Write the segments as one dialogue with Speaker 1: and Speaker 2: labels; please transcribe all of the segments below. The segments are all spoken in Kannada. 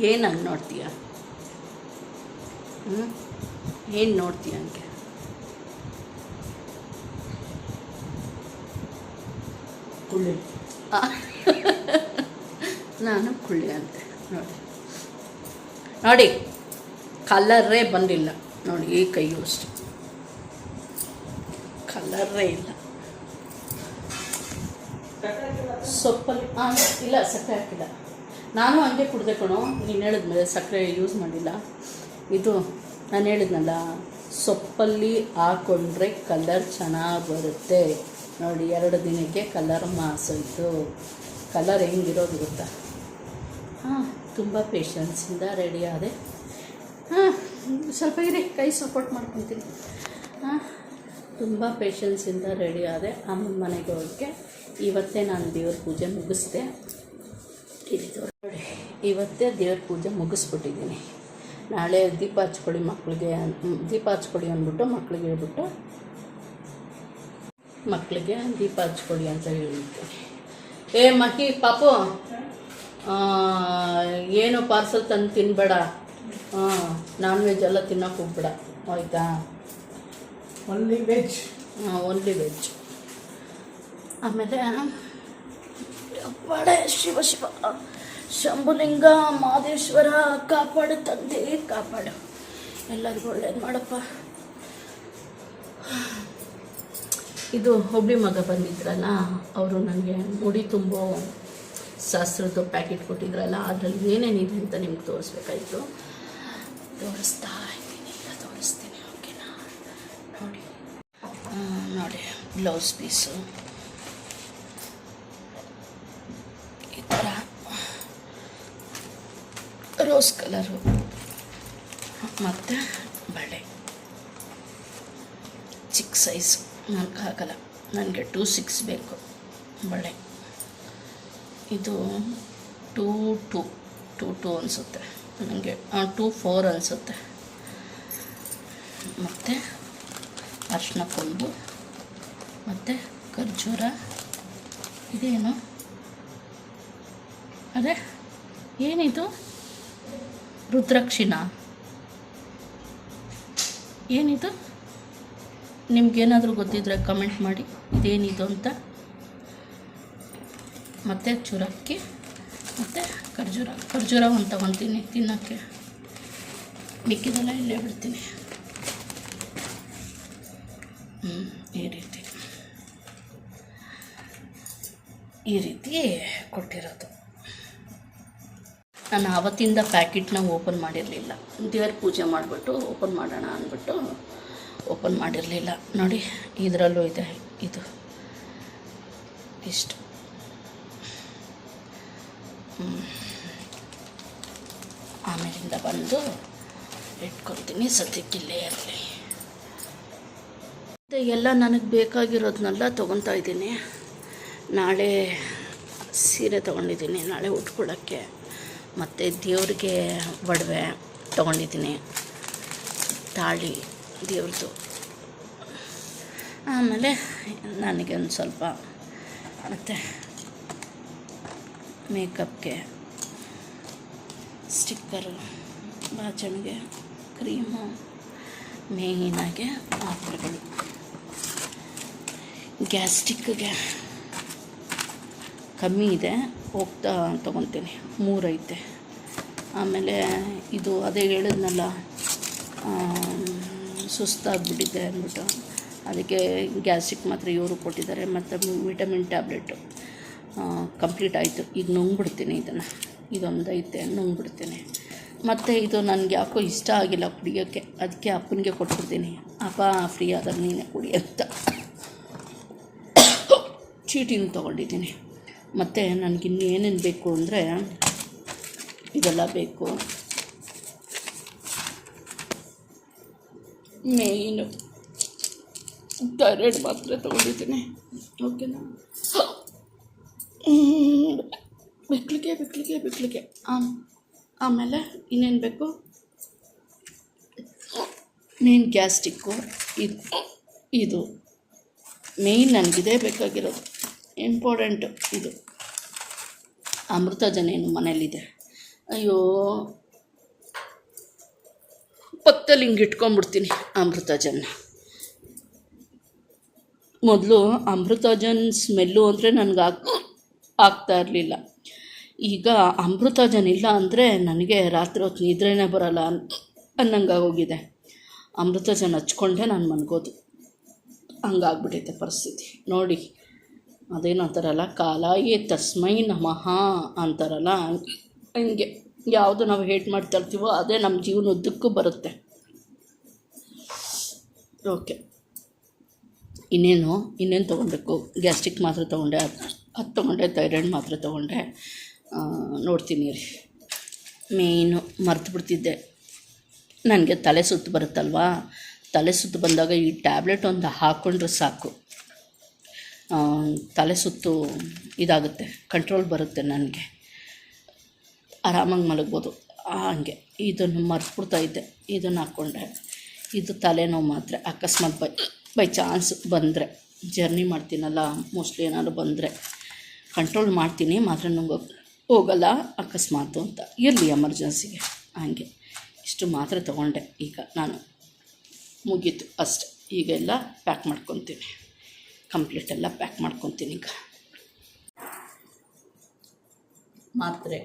Speaker 1: ಏನು ಹಂಗೆ ನೋಡ್ತೀಯ? ಹ್ಞೂ ಏನು ನೋಡ್ತೀಯ ಹಂಗೆ?
Speaker 2: ಕುಳ್ಳಿ.
Speaker 1: ನಾನು ಕುಳ್ಳಿ ಅಂತೆ ನೋಡಿ. ನೋಡಿ ಕಲರೇ ಬಂದಿಲ್ಲ. ನೋಡಿ ಈ ಕೈಯು ಅಷ್ಟು. ಕಲರೇ ಇಲ್ಲ. ಸೊಪ್ಪಲ್ಲಿ ಹಾಂ ಇಲ್ಲ ಸಕ್ಕರೆ ಹಾಕಿಲ್ಲ. ನಾನು ಹಂಗೆ ಕುಡ್ದೆ ಕಣೋ. ನೀನು ಹೇಳಿದ್ಮೇಲೆ ಸಕ್ಕರೆ ಯೂಸ್ ಮಾಡಿಲ್ಲ. ಇದು ನಾನು ಹೇಳಿದ್ನಲ್ಲ, ಸೊಪ್ಪಲ್ಲಿ ಹಾಕೊಂಡ್ರೆ ಕಲರ್ ಚೆನ್ನಾಗಿ ಬರುತ್ತೆ. ನೋಡಿ, ಎರಡು ದಿನಕ್ಕೆ ಕಲರ್ ಮಾಸೋಯ್ತು ಕಲರ್ ಹೆಂಗಿರೋದು ಗೊತ್ತಾ? ಹಾಂ, ತುಂಬ ಪೇಷನ್ಸಿಂದ ರೆಡಿ ಆದೆ. ಹಾಂ, ಸ್ವಲ್ಪ ಇರಿ, ಕೈ ಸಪೋರ್ಟ್ ಮಾಡ್ಕೊತೀನಿ. ಹಾಂ, ತುಂಬ ಪೇಷನ್ಸಿಂದ ರೆಡಿ ಆದೆ. ಅಮ್ಮನ ಮನೆಗೆ ಹೋಗೋಕ್ಕೆ ಇವತ್ತೇ ನಾನು ದೇವ್ರ ಪೂಜೆ ಮುಗಿಸ್ದೆ. ನೋಡಿ ಇವತ್ತೇ ದೇವ್ರ ಪೂಜೆ ಮುಗಿಸ್ಬಿಟ್ಟಿದ್ದೀನಿ. ನಾಳೆ ದೀಪ ಹಚ್ಕೊಳ್ಳಿ ಮಕ್ಕಳಿಗೆ ದೀಪ ಹಚ್ಕೊಳ್ಳಿ ಅಂದ್ಬಿಟ್ಟು ಮಕ್ಕಳಿಗೆ ಹೇಳ್ಬಿಟ್ಟು ಮಕ್ಕಳಿಗೆ ದೀಪ ಹಚ್ಕೊಡಿ ಅಂತ ಹೇಳಿರ್ತೀನಿ ಏ ಮಕ್ಕಿ ಪಾಪು ಏನು ಪಾರ್ಸಲ್ ತಂದು ತಿನ್ಬೇಡ. ಹಾಂ ನಾನ್ ವೆಜ್ ಎಲ್ಲ ತಿನ್ನೋಕೆ ಹೋಗ್ಬೇಡ. ಆಯಿತಾ?
Speaker 2: ಓನ್ಲಿ ವೆಜ್ ಹಾಂ
Speaker 1: ಓನ್ಲಿ ವೆಜ್ ಆಮೇಲೆ ಅಪ್ಪಾಡೆ ಶಿವ ಶಿವ. ಶಂಭುಲಿಂಗ ಮಾದೇಶ್ವರ ಕಾಪಾಡು ತಂದೆ ಕಾಪಾಡು. ಎಲ್ಲರಿಗೂ ಒಳ್ಳೇದು ಮಾಡಪ್ಪ. ಇದು ಒಬ್ಬಳಿ ಮಗ ಬಂದಿದ್ರಲ್ಲ ಅವರು ನನಗೆ ಮುಡಿ ತುಂಬೋ ಶಾಸ್ತ್ರದ್ದು ಪ್ಯಾಕೆಟ್ ಕೊಟ್ಟಿದ್ರಲ್ಲ ಅದರಲ್ಲಿ ಏನೇನಿದೆ ಅಂತ ನಿಮ್ಗೆ ತೋರಿಸ್ಬೇಕಾಯ್ತು? ತೋರಿಸ್ತಾ ಇದ್ದೀನಿ ಈಗ ತೋರಿಸ್ತೀನಿ ಓಕೆನಾ? ನೋಡಿ. ನೋಡಿ ಬ್ಲೌಸ್ ಪೀಸು ಈ ಥರ ರೋಸ್ ಕಲರು ಮತ್ತು ಬಳೆ. ಚಿಕ್ಕ ಸೈಜ್ ನನಗೆ ಹಾಕಲ್ಲ. ನನಗೆ ಟೂ ಸಿಕ್ಸ್ ಬೇಕು ಬಳೆ. ಇದು ಟೂ ಟೂ ಟೂ ಟೂ ಅನಿಸುತ್ತೆ. ನನಗೆ ಟೂ ಫೋರ್ ಅನಿಸುತ್ತೆ. ಮತ್ತು ಅರ್ಶಿನ ಕೊಂಬು, ಮತ್ತು ಖರ್ಜೂರ. ಇದೇನು? ಅದೇ, ಏನಿದು? ರುದ್ರಾಕ್ಷಿನ? ಏನಿದು? ನಿಮ್ಗೇನಾದರೂ ಗೊತ್ತಿದ್ರೆ ಕಮೆಂಟ್ ಮಾಡಿ. ಇದೇನಿದು ಅಂತ. ಮತ್ತು ಚೂರಕ್ಕಿ, ಮತ್ತು ಖರ್ಜೂರ. ಖರ್ಜೂರ ಒಂದು ತಗೊತೀನಿ, ತಿನ್ನೋಕ್ಕೆ. ಮಿಕ್ಕಿದೆಲ್ಲ ಇಲ್ಲೇ ಬಿಡ್ತೀನಿ. ಹ್ಞೂ ಈ ರೀತಿ. ಈ ರೀತಿ ಕೊಟ್ಟಿರೋದು. ನಾನು ಆವತ್ತಿಂದ ಪ್ಯಾಕೆಟ್ನ ಓಪನ್ ಮಾಡಿರಲಿಲ್ಲ. ದೇವ್ರ ಪೂಜೆ ಮಾಡಿಬಿಟ್ಟು ಓಪನ್ ಮಾಡೋಣ ಅಂದ್ಬಿಟ್ಟು ಓಪನ್ ಮಾಡಿರಲಿಲ್ಲ. ನೋಡಿ ಇದರಲ್ಲೂ ಇದೆ ಇದು. ಇಷ್ಟು. ಆಮೇಲಿಂದ ಬಂದು ಇಟ್ಕೊತೀನಿ ಸದ್ಯಕ್ಕಿಲ್ಲೇ ಇರಲಿ. ಮತ್ತು ಎಲ್ಲ ನನಗೆ ಬೇಕಾಗಿರೋದನ್ನೆಲ್ಲ ತೊಗೊತಾ ಇದ್ದೀನಿ. ನಾಳೆ ಸೀರೆ ತೊಗೊಂಡಿದ್ದೀನಿ. ನಾಳೆ ಉಟ್ಕೊಳ್ಳೋಕ್ಕೆ. ಮತ್ತು ದೇವ್ರಿಗೆ ಒಡವೆ ತೊಗೊಂಡಿದ್ದೀನಿ. ತಾಳಿ ದೇವ್ರದ್ದು. ಆಮೇಲೆ ನನಗೆ ಒಂದು ಸ್ವಲ್ಪ ಮತ್ತು ಮೇಕಪ್ಗೆ ಸ್ಟಿಕ್ಕರು ಬಾಚಣಿಗೆ ಕ್ರೀಮು, ಮೇಯ್ನಾಗೆ ಪಾತ್ರೆಗಳು ಗ್ಯಾಸ್ಟಿಕ್ಗೆ ಕಮ್ಮಿ ಇದೆ. ಹೋಗ್ತಾ ತೊಗೊತೀನಿ ಮೂರೈತೆ. ಆಮೇಲೆ ಇದು ಅದೇ ಹೇಳಿದ್ನಲ್ಲ ಸುಸ್ತಾಗಿಬಿಟ್ಟಿದೆ ಅಂದ್ಬಿಟ್ಟು. ಅದಕ್ಕೆ ಗ್ಯಾಸ್ಟ್ರಿಕ್ ಮಾತ್ರ ಇವರು ಕೊಟ್ಟಿದ್ದಾರೆ. ಮತ್ತು ವಿಟಮಿನ್ ಟ್ಯಾಬ್ಲೆಟು ಕಂಪ್ಲೀಟ್ ಆಯಿತು. ಈಗ ನುಂಗ್ಬಿಡ್ತೀನಿ ಇದನ್ನು. ಇದೊಂದು ಐತೆ ನುಂಗ್ಬಿಡ್ತೀನಿ. ಮತ್ತು ಇದು ನನಗೆ ಯಾಕೋ ಇಷ್ಟ ಆಗಿಲ್ಲ ಕುಡಿಯೋಕ್ಕೆ. ಅದಕ್ಕೆ ಅಪ್ಪನಿಗೆ ಕೊಟ್ಬಿಡ್ತೀನಿ. ಅಪ್ಪ, ಫ್ರೀ ಆದಾಗ ನೀನೇ ಕುಡಿ ಅಂತ. ಚೀಟಿನ ತೊಗೊಂಡಿದ್ದೀನಿ. ಮತ್ತು ನನಗಿನ್ನು ಏನೇನು ಬೇಕು ಅಂದರೆ ಇದೆಲ್ಲ ಬೇಕು. ಮೇಯ್ನು. ಥೈರಾಯ್ಡ್ ಮಾತ್ರೆ ತೊಗೊಂಡಿದ್ದೀನಿ. ಓಕೆನಾ? ಬಿಕ್ಲಿಗೆ ಬಿಕ್ಲಿಗೆ ಬಿಕ್ಲಿಗೆ ಆಮ್, ಆಮೇಲೆ ಇನ್ನೇನು ಬೇಕು? Main gastric. ಇದು ಇದು. ಮೇಯ್ನ್ ನನಗಿದೇ ಬೇಕಾಗಿರೋದು. ಇಂಪಾರ್ಟೆಂಟು ಇದು. ಅಮೃತ ಜನೇನು ಮನೇಲಿದೆ. ಅಯ್ಯೋ. ಪಕ್ಕದಲ್ಲಿ ಹಿಂಗೆ ಇಟ್ಕೊಂಡ್ಬಿಡ್ತೀನಿ ಅಮೃತಾಜನ್ನ ಮೊದಲು ಅಮೃತಜನ್ ಸ್ಮೆಲ್ಲು ಅಂದರೆ ನನಗೆ ಆಗ್, ಆಗ್ತಾ ಇರಲಿಲ್ಲ. ಈಗ ಅಮೃತಜನ್ ಇಲ್ಲ ಅಂದರೆ ನನಗೆ ರಾತ್ರಿ ಹೊತ್ತು ನಿದ್ರೆನೇ ಬರಲ್ಲ ಅನ್ ಅನ್ನಂಗಾಗೋಗಿದೆ ಅಮೃತಜನ್ ಹಚ್ಕೊಂಡೆ ನಾನು ಮನ್ಗೋದು ಹಂಗಾಗ್ಬಿಟ್ಟೈತೆ ಪರಿಸ್ಥಿತಿ. ನೋಡಿ. ಅದೇನು ಅಂತಾರಲ್ಲ? ಕಾಲಾಯೇ ತಸ್ಮೈ ನಮಃ ಅಂತಾರಲ್ಲ? ಹಂಗೆ ಯಾವುದು ನಾವು ಹೇಟ್ ಮಾಡ್ತಾ ಇರ್ತೀವೋ ಅದೇ ನಮ್ಮ ಜೀವನ ಉದ್ದಕ್ಕೂ ಬರುತ್ತೆ. ಓಕೆ. ಇನ್ನೇನು? ಇನ್ನೇನು ತೊಗೊಳ್ಬೇಕು ಗ್ಯಾಸ್ಟ್ರಿಕ್ ಮಾತ್ರ ತೊಗೊಂಡೆ, ಅದು ತೊಗೊಂಡೆ, ಥೈರಾಯ್ಡ್ ಮಾತ್ರ ತೊಗೊಂಡೆ. ನೋಡ್ತೀನಿ ರೀ ಮೇಯ್ನು, ಮರ್ತು ಬಿಡ್ತಿದ್ದೆ. ನನಗೆ ತಲೆ ಸುತ್ತು ಬರುತ್ತಲ್ವಾ? ತಲೆ ಸುತ್ತು ಬಂದಾಗ ಈ ಟ್ಯಾಬ್ಲೆಟ್ ಒಂದು ಹಾಕ್ಕೊಂಡ್ರೆ ಸಾಕು. ತಲೆ ಸುತ್ತು ಇದಾಗುತ್ತೆ ಕಂಟ್ರೋಲ್ ಬರುತ್ತೆ ನನಗೆ. ಆರಾಮಾಗಿ ಮಲಗ್ಬೋದು. ಹಾಗೆ. ಇದನ್ನು ಮರ್ತ್ಬಿಡ್ತಾ ಇದ್ದೆ. ಇದನ್ನು ಹಾಕ್ಕೊಂಡೆ ಇದು ತಲೆನೋವು ಮಾತ್ರ. ಅಕಸ್ಮಾತ್ ಬೈ ಬೈ ಚಾನ್ಸ್ ಬಂದರೆ. ಜರ್ನಿ ಮಾಡ್ತೀನಲ್ಲ, ಮೋಸ್ಟ್ಲಿ ಏನಾದ್ರು ಬಂದರೆ. ಕಂಟ್ರೋಲ್ ಮಾಡ್ತೀನಿ, ಮಾತ್ರ ನಂಗೆ, ಹೋಗಲ್ಲ, ಅಕಸ್ಮಾತು ಅಂತ. ಇರಲಿ ಎಮರ್ಜೆನ್ಸಿಗೆ. ಹಾಗೆ. ಇಷ್ಟು ಮಾತ್ರೆ ತೊಗೊಂಡೆ. ಈಗ ನಾನು ಮುಗೀತು ಅಷ್ಟೆ. ಈಗೆಲ್ಲ ಪ್ಯಾಕ್ ಮಾಡ್ಕೊತೀನಿ. ಕಂಪ್ಲೀಟ್ ಎಲ್ಲ ಪ್ಯಾಕ್ ಮಾಡ್ಕೊತೀನಿ ಈಗ. ಮಾತ್ರೆ.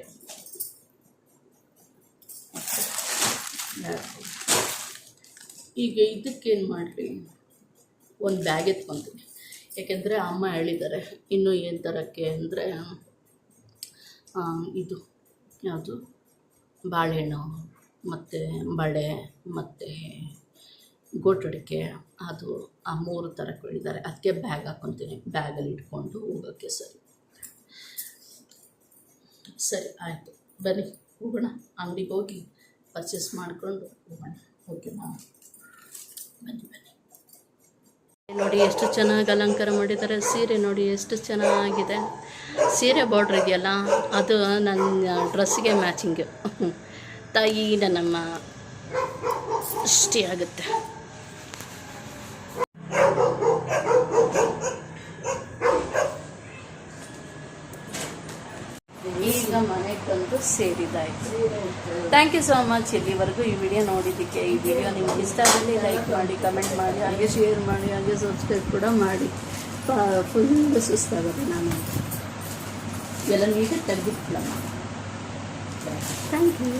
Speaker 1: ಈಗ ಇದಕ್ಕೇನು ಮಾಡಿರಿ ಒಂದು ಬ್ಯಾಗ್ ಎತ್ಕೊತೀನಿ. ಯಾಕೆಂದರೆ ಅಮ್ಮ ಹೇಳಿದ್ದಾರೆ, ಇನ್ನೂ ಏನು ತರೋಕ್ಕೆ? ಅಂದರೆ ಇದು ಯಾವುದು? ಬಾಳೆಹಣ್ಣು, ಮತ್ತು ಬಳೆ, ಮತ್ತು ಗೋಟಡಿಕೆ, ಅದು ಆ ಮೂರು ಥರ ಕೇಳಿದ್ದಾರೆ ಅದಕ್ಕೆ ಬ್ಯಾಗ್ ಹಾಕ್ಕೊತೀನಿ ಬ್ಯಾಗಲ್ಲಿ ಇಟ್ಕೊಂಡು ಹೋಗೋಕ್ಕೆ ಸರಿ. ಸರಿ, ಆಯಿತು. ಬನ್ನಿ, ಹೋಗೋಣ. ಅಂಗಡಿಗೆ ಹೋಗಿ ಪರ್ಚೇಸ್ ಮಾಡಿಕೊಂಡು ಹೋಗೋಣ. ಓಕೆನಾ ಬನ್ನಿ ಬನ್ನಿ. ನೋಡಿ ಎಷ್ಟು ಚೆನ್ನಾಗಿ ಅಲಂಕಾರ ಮಾಡಿದ್ದಾರೆ. ಸೀರೆ ನೋಡಿ ಎಷ್ಟು ಚೆನ್ನಾಗಿದೆ. ಸೀರೆ ಬಾರ್ಡ್ರ್ ಇದೆಯಲ್ಲ, ಅದು ನನ್ನ ಡ್ರೆಸ್ಸಿಗೆ ಮ್ಯಾಚಿಂಗು ತಾಯಿ ನಮ್ಮ ಇಷ್ಟೇ ಆಗುತ್ತೆ ಈಗ ಮನೆಗೆ ಬಂದು ಸೇರಿದಾಯ್ತು ಥ್ಯಾಂಕ್ ಯು ಸೋ ಮಚ್ ಇಲ್ಲಿವರೆಗೂ ಈ ವಿಡಿಯೋ ನೋಡಿದ್ದಕ್ಕೆ. ಈ ವಿಡಿಯೋ ನಿಮ್ಗೆ ಇಷ್ಟ ಆಗಲಿ ಲೈಕ್ ಮಾಡಿ ಕಮೆಂಟ್ ಮಾಡಿ, ಹಾಗೆ ಶೇರ್ ಮಾಡಿ, ಹಾಗೆ ಸಬ್ಸ್ಕ್ರೈಬ್ ಕೂಡ ಮಾಡಿ. ಫುಲ್ ಸುಸ್ತಾಗುತ್ತೆ ನಾನು. ಎಲ್ಲ ನೀಟಾಗಿ ತೆಗೆದಿಟ್ಟು ಥ್ಯಾಂಕ್ ಯು